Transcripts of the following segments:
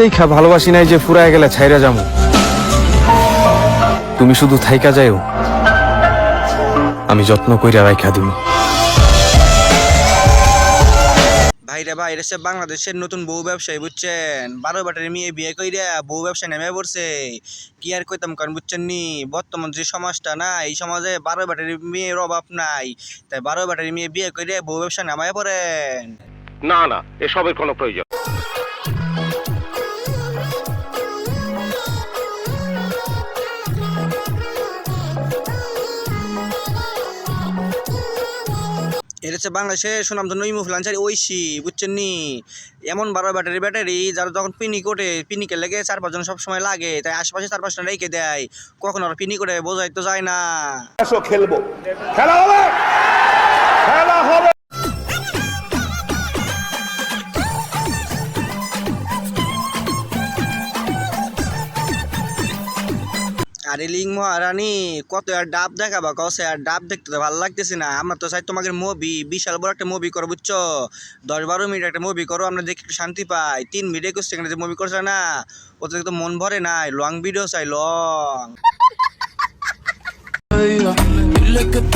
দেখা ভালোবাসি নাই যে ফুরায় গেলে ছাইরা যামু। তুমি শুধু থাইকা যাও আমি যত্ন কইরা রাইখা দিমু। ভাই রে ভাই এটা বাংলাদেশের নতুন বউ ব্যবসায়ী বুঝছেন? বারো বাটারি মেয়ে বিয়ে কইরা বউ ব্যবসায় নেমে পড়ছে। কি আর কইতাম কারণ বুঝছেন নি? বর্তমান যে সমাজটা না এই সমাজে বারো বাটারি মেয়ের অভাব নাই। তাই বারো বাটারি মেয়ে বিয়ে কইরে বউ ব্যবসা নামায় পড়েন। না না এসবের কোনো প্রয়োজন। এটা হচ্ছে বাংলাদেশের ইমুফ ইমুফলান্সারি ওইসি বুঝছেন নি? এমন বারো ব্যাটারি ব্যাটারি, যারা যখন পিনিক ওঠে পিনিকের লেগে চার পাঁচজন সবসময় লাগে, তাই আশেপাশে চার পাঁচটা রেখে দেয়। কখন আর পিনি ওঠে বোঝাই তো যায় না। খেলব। খেলা আরে লিং মহারানী কত আর ডাব দেখাবা কসে আর ডাব দেখতে তো ভালো লাগতেছে না। আমরা তো চাই তোমাকে মুভি বিশাল বড় একটা মুভি করো বুঝছ? দশ বারো মিনিট একটা মুভি করো আমরা দেখে একটু শান্তি পাই। তিন মিনিট একুশ সেকেন্ডে যে মুভি করছে না ওতে তো মন ভরে নাই। লং ভিডিও চাই লং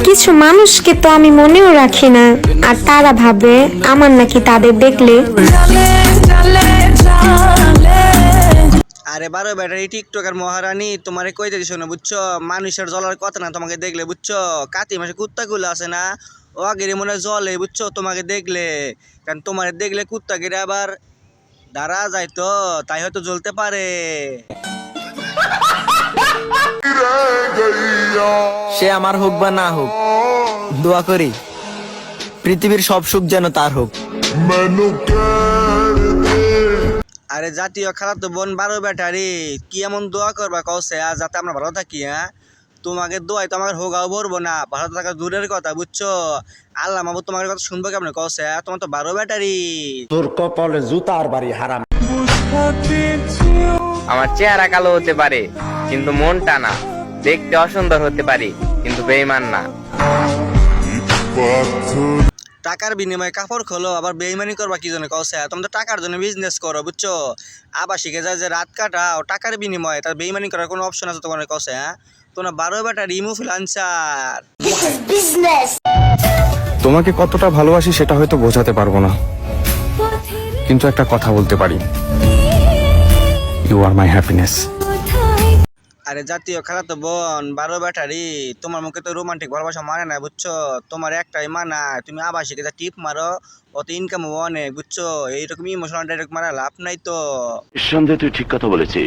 কিছু মানুষকে তো আমি মনেও রাখি না আর তারা ভাবে আমার নাকি তাদের দেখলে আরে বারো ব্যাটারি টিকটকার মহারানী তোমারে কইতে দিছো না বুঝছ? মানুষের জলার কথা না তোমাকে দেখলে বুঝছ? কাতি মাসে কুত্তাগুলো আছে না? ও আগের মনে হয় জলে বুঝছ? তোমাকে দেখলে। কারণ তোমার দেখলে কুত্তা গেলে আবার দাঁড়া যায় তো তাই হয়তো জ্বলতে পারে। সে আমার হোক বা না হোক দোয়া করি পৃথিবীর সব সুখ যেন তার হোক। আরে জাতীয় খেলা তো বোন বারো ব্যাটারি। কি এমন দোয়া করবা কৌশে আর যাতে আমরা ভালো থাকি হ্যাঁ? তোমাকে দোয়াই তো আমাকে হোগাও ভরবো না। ভালো থাকা দূরের কথা বুঝছ? আল্লাহ মাবু তোমার কথা শুনব কেমন কৌশে তোমার তো বারো ব্যাটারি। তোর কপালে জুতার বাড়ি হারাম। আমার চেহারা কালো হতে পারে কিন্তু মনটা না। দেখতে অসুন্দর হতে পারি কিন্তু বেইমান না। টাকার বিনিময়ে কাপড় খোলো আবার বেইমানি করবা কি জন্য? কৌশে তুমি তো টাকার জন্য বিজনেস করো বুঝছ? আবার শিখে যায় যে রাত কাটাও টাকার বিনিময়ে তার বেইমানি করার কোনো অপশন আছে তোমার? কৌশে হ্যাঁ তোমার বারো রিমুভ ইমুফ্লান্সার তোমাকে কতটা ভালোবাসি সেটা হয়তো বোঝাতে পারব না। কিন্তু একটা কথা বলতে পারি। ইউ আর মাই হ্যাপিনেস আরে জাতীয় খেলা তো বোন, বারো ব্যাটারি, তোমার মুখে তো রোমান্টিক ভালোবাসা মানে না, বুঝছ? তোমার একটাই মানা, তুমি শিখে যা টিপ মারো, অত ইনকাম অনেক, বুঝছ? এইরকম ইমোশনাল ডাইরেক্ট মারা লাভ নাই তো। সন্দেহ তুই ঠিক কথা বলেছিস।